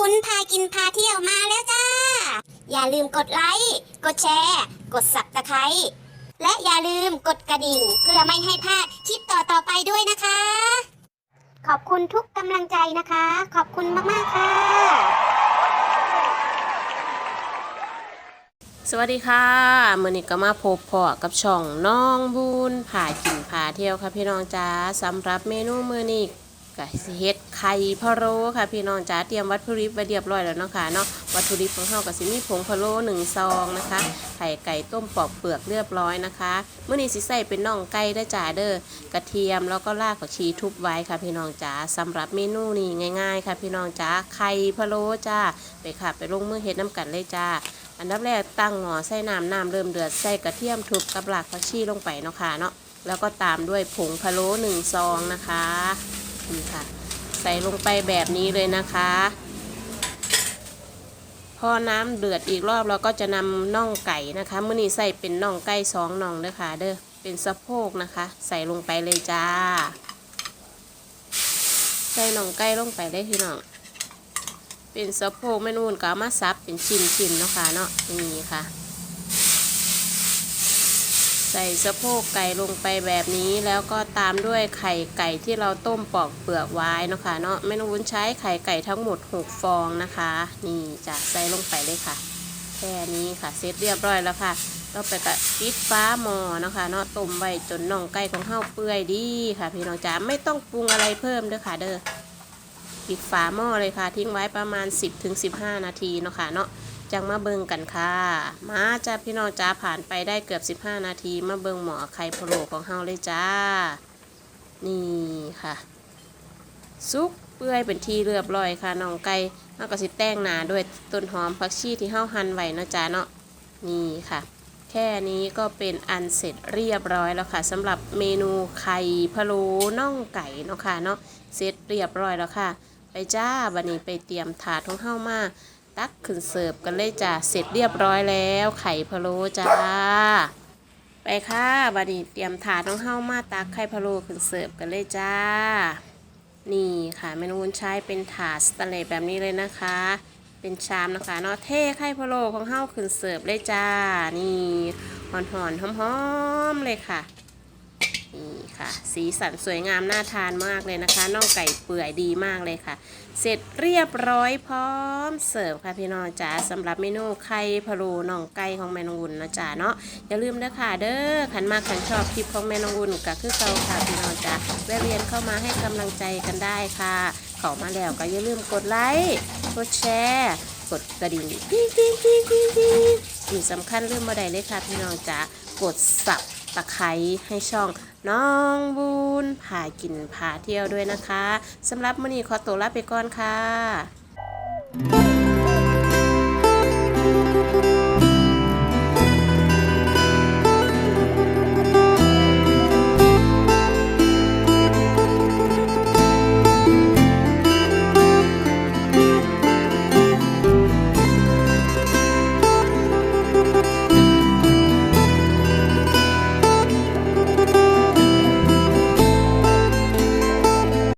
กินพาเที่ยวมาแล้วจ้า อย่าลืมกดไลค์ กดแชร์ กดสับตะไคร้และอย่าลืมกดกระดิ่ง เพื่อไม่ให้พลาดคลิปต่อๆไปด้วยนะคะ ขอบคุณทุกกำลังใจนะคะ ขอบคุณมากๆค่ะ สวัสดีค่ะมื่อนี้ก็มาพบพอกับช่องน้องบุญผ่ากินผ่าเที่ยวค่ะพี่น้องจ้าสำหรับเมนูมือนี้ ก็สิเฮ็ดไข่พะโล้ค่ะ พี่น้องจ้าเตรียมวัตถุดิบไว้เรียบร้อยแล้วเนาะค่ะเนาะวัตถุดิบของเฮาก็สิมีผงพะโล้หนึ่งซองนะคะ ไข่ไก่ต้มปอกเปลือกเรียบร้อยนะคะเมื้อนี้สิใส่เป็นน่องไก่ได้จ้าเด้อกระเทียมแล้วก็รากผักชีทุบไว้ค่ะ พี่น้องจ้าสำหรับเมนูนี้ง่าย ๆ ค่ะ พี่น้องจ้าไข่พะโล้จ้าไปค่ะ ไปลงมือเฮ็ดน้ำกันเลยจ้าอันดับแรกตั้งหม้อใส่น้ำน้ำเริ่มเดือดใส่กระเทียมทุบกับหลากผักชีลงไปเนาะค่ะเนาะแล้วก็ตามด้วยผงพะโล้หนึ่งซองนะคะ นี่ค่ะ ใส่ลงไปแบบนี้เลยนะคะ พอน้ำเดือดอีกรอบเราก็จะนำน่องไก่นะคะมื่อนี้ใส่เป็นน่องไก่สองน่องเด้อค่ะเด้อเป็นสะโพกนะคะ ใส่ลงไปเลยจ้า ใส่น่องไก่ลงไปได้พี่น้องเป็นสะโพกแม่นูนก็มาซับเป็นชิ้นๆเนาะค่ะเนาะนี่ค่ะ ใส่สะโพกไก่ลงไปแบบนี้แล้วก็ตามด้วยไข่ไก่ที่เราต้มปอกเปลือกไว้นะคะเนาะแม่นูนใช้ไข่ไก่ทั้งหมด 6 ฟองนะคะ นี่จะใส่ลงไปเลยค่ะ แค่นี้ค่ะเสร็จเรียบร้อยแล้วค่ะเราไปกะปิดฟ้าหม้อนะคะเนาะต้มไว้จนน่องไก่ของเฮาเปื่อยดีค่ะ พี่น้องจ๋าไม่ต้องปรุงอะไรเพิ่มเด้อค่ะเด้อปิดฝาหม้อเลยค่ะ ทิ้งไว้ประมาณ 10-15 นาทีเนาะค่ะเนาะ จังมาเบิงกันค่ะ มาจ้าพี่น้องจ้าผ่านไปได้เกือบ 15 นาที มาเบิงหมอไข่พะโลของเฮาเลยจ้า นี่ค่ะ ซุกเปื่อยเป็นที่เรียบร้อยค่ะน้องไก่เฮาก็สิแต่งหนาด้วยต้นหอมผักชีที่เฮาหั่นไว้เนาะจ้าเนาะนี่ค่ะ แค่นี้ก็เป็นอันเสร็จเรียบร้อยแล้วค่ะสำหรับเมนูไข่พะโล้น่องไก่เนาะค่ะเนาะเสร็จเรียบร้อยแล้วค่ะ ไปจ้าบันนี้ไปเตรียมถาดของเฮามา ตักขึ้นเสิร์ฟกันเลยจ้าเสร็จเรียบร้อยแล้ว ไข่พะโล้จ้า ไปค่ะบันนี้เตรียมถาดของเฮามาตักไข่พะโล้ขึ้นเสิร์ฟกันเลยจ้า นี่ค่ะเมนูวุ้นใช้เป็นถาดสแตนเลสแบบนี้เลยนะคะ เป็นชามนะคะเนาะเท่ไข่พะโล้ของเฮาขึ้นเสิร์ฟเลยจ้า นี่หอนๆหอมๆเลยค่ะ นี่ค่ะ สีสันสวยงามน่าทานมากเลยนะคะน่องไก่เปื่อยดีมากเลยค่ะ เสร็จเรียบร้อยพร้อมเสิร์ฟค่ะพี่น้องจ๋าสำหรับเมนูไข่พะโล้น่องไก่ของแม่นงวุ่นนะจ๊ะเนาะอย่าลืมนะค่ะเด้อขันมากขันชอบคลิปของแม่นงวุ่นก็คือเก่าค่ะพี่น้องจ๋าแวะเวียนเข้ามาให้กำลังใจกันได้ค่ะเข้ามาแล้วก็อย่าลืมกดไลค์กดแชร์กดกระดิ่งกิ๊งกิ๊งกิ๊งกิ๊งกิ๊งที่สำคัญเรื่องบ่ได้เลยค่ะพี่น้องจ๋ากดสับตะไคร้ให้ช่อง น้องบุญพากินพาเที่ยวด้วยนะคะสำหรับมื้อนี้ขอตัวลาไปก่อนค่ะ